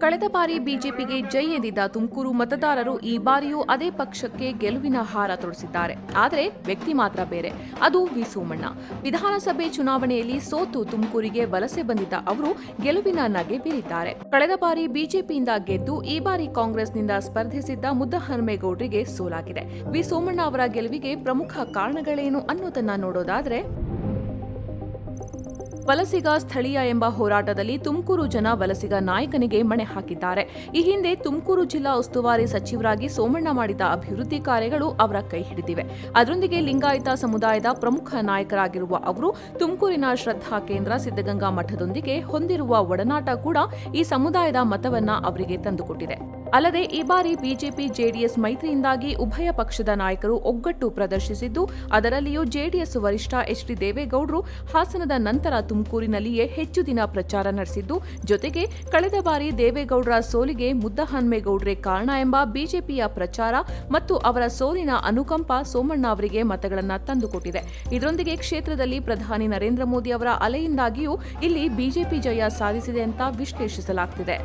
ಕಳೆದ ಬಾರಿ ಬಿಜೆಪಿಗೆ ಜೈ ಎಂದಿದ್ದ ತುಮಕೂರು ಮತದಾರರು ಈ ಬಾರಿಯೂ ಅದೇ ಪಕ್ಷಕ್ಕೆ ಗೆಲುವಿನ ಹಾರ ತೊಡಿಸಿದ್ದಾರೆ. ಆದರೆ ವ್ಯಕ್ತಿ ಮಾತ್ರ ಬೇರೆ. ಅದು ವಿ. ಸೋಮಣ್ಣ. ವಿಧಾನಸಭೆ ಚುನಾವಣೆಯಲ್ಲಿ ಸೋತು ತುಮಕೂರಿಗೆ ವಲಸೆ ಬಂದಿದ್ದ ಅವರು ಗೆಲುವಿನ ನಗೆ ಬೀರಿದ್ದಾರೆ. ಕಳೆದ ಬಾರಿ ಬಿಜೆಪಿಯಿಂದ ಗೆದ್ದು ಈ ಬಾರಿ ಕಾಂಗ್ರೆಸ್ನಿಂದ ಸ್ಪರ್ಧಿಸಿದ್ದ ಮುದ್ದಹನುಮೇಗೌಡರಿಗೆ ಸೋಲಾಗಿದೆ. ವಿ. ಸೋಮಣ್ಣ ಅವರ ಗೆಲುವಿಗೆ ಪ್ರಮುಖ ಕಾರಣಗಳೇನು ಅನ್ನೋದನ್ನ ನೋಡೋದಾದ್ರೆ ವಲಸಿಗ ಸ್ಥಳೀಯ ಎಂಬ ಹೋರಾಟದಲ್ಲಿ ತುಮಕೂರು ಜನ ವಲಸಿಗ ನಾಯಕನಿಗೆ ಮಣೆ ಹಾಕಿದ್ದಾರೆ. ಈ ಹಿಂದೆ ತುಮಕೂರು ಜಿಲ್ಲಾ ಉಸ್ತುವಾರಿ ಸಚಿವರಾಗಿ ಸೋಮಣ್ಣ ಮಾಡಿದ ಅಭಿವೃದ್ಧಿ ಕಾರ್ಯಗಳು ಅವರ ಕೈ ಹಿಡಿದಿವೆ. ಅದರೊಂದಿಗೆ ಲಿಂಗಾಯತ ಸಮುದಾಯದ ಪ್ರಮುಖ ನಾಯಕರಾಗಿರುವ ಅವರು ತುಮಕೂರಿನ ಶ್ರದ್ಧಾ ಕೇಂದ್ರ ಸಿದ್ದಗಂಗಾ ಮಠದೊಂದಿಗೆ ಹೊಂದಿರುವ ಒಡನಾಟ ಕೂಡ ಈ ಸಮುದಾಯದ ಮತವನ್ನ ಅವರಿಗೆ ತಂದುಕೊಟ್ಟಿದೆ. ಅಲ್ಲದೆ ಈ ಬಾರಿ ಬಿಜೆಪಿ ಜೆಡಿಎಸ್ ಮೈತ್ರಿಯಿಂದಾಗಿ ಉಭಯ ಪಕ್ಷದ ನಾಯಕರು ಒಗ್ಗಟ್ಟು ಪ್ರದರ್ಶಿಸಿದ್ದು, ಅದರಲ್ಲಿಯೂ ಜೆಡಿಎಸ್ ವರಿಷ್ಠ ಎಚ್ ಡಿ ದೇವೇಗೌಡರು ಹಾಸನದ ನಂತರ ತುಮಕೂರಿನಲ್ಲಿಯೇ ಹೆಚ್ಚು ದಿನ ಪ್ರಚಾರ ನಡೆಸಿದ್ದು, ಜೊತೆಗೆ ಕಳೆದ ಬಾರಿ ದೇವೇಗೌಡರ ಸೋಲಿಗೆ ಮುದ್ದಹನ್ಮೇಗೌಡ್ರೆ ಕಾರಣ ಎಂಬ ಬಿಜೆಪಿಯ ಪ್ರಚಾರ ಮತ್ತು ಅವರ ಸೋಲಿನ ಅನುಕಂಪ ಸೋಮಣ್ಣ ಅವರಿಗೆ ಮತಗಳನ್ನು ತಂದುಕೊಟ್ಟಿದೆ. ಇದರೊಂದಿಗೆ ಕ್ಷೇತ್ರದಲ್ಲಿ ಪ್ರಧಾನಿ ನರೇಂದ್ರ ಮೋದಿ ಅವರ ಅಲೆಯಿಂದಾಗಿಯೂ ಇಲ್ಲಿ ಬಿಜೆಪಿ ಜಯ ಸಾಧಿಸಿದೆ ಅಂತ ವಿಶ್ಲೇಷಿಸಲಾಗುತ್ತಿದೆ